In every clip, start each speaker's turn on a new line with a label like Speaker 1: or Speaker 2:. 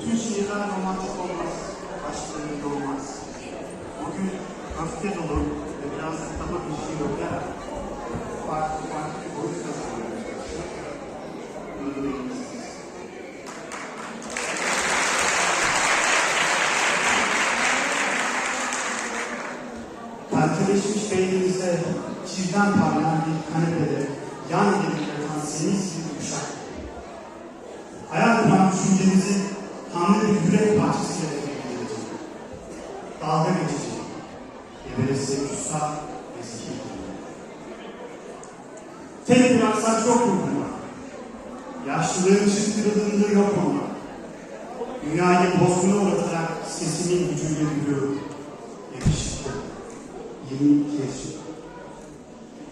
Speaker 1: Bütün şiirler romantik olmaz, aşklarında olmaz. Bugün öfke dolu ve biraz kitaba bir şey okuyarak farklı farklı bir boyut. Bunu dinleyebilirsiniz. Perteleşmiş beyninize çivden parlayan bir kanepede yan gelip yatan seniz gibi bir uşak. Hayal kuran yürek parçasıyla etkileyecek. Dalga geçecek. Geberesi kutsal ve zeki. Tek bir aksak yok burada. Yaşlılığın çıktırıldığında yok olmak. Dünyayı bozguna uğratarak sesimin gücüyle yürüyorum. Yakışıklı. 22 yaşında.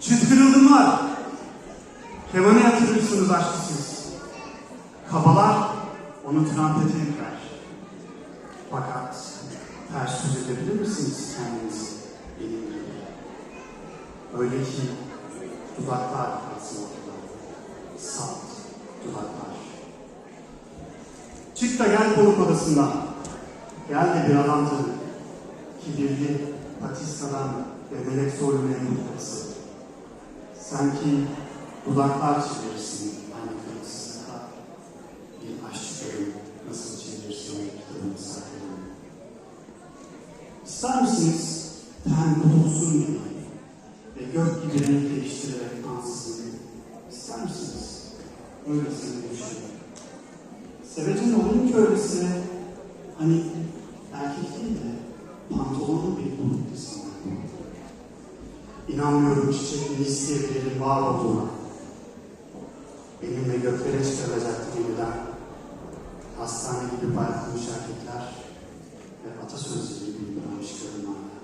Speaker 1: Çıtkırıldım var. Kemana yatırırsınız aşksız. Kabalar onu trampete. Fakat ters söz edebilir misiniz kendinizi benim gibi? Öyle ki dudaklar kalsın ortada. Salt dudaklar. Çık da gel konuk odasından. Gel de bir adam tanı. Kibirli, patistadan ve melek soylu memurlarısı. Sanki dudaklar çevirirsin İster misiniz ten bulunsun gibi ve gök gibi renk değiştirerek ansızın? İster misiniz? Öylesine bir şey. Sevecen olayım ki öylesine hani erkek değil de pantolonlu bir bulut desin. İnanmıyorum çiçekleri isteyebilirim var olduğuna. Benimle göklere çıkarılacaktı yeniden. Hastane gibi bayatlamış erkekler ve atasözleri gibi yıpranmış kadınlar.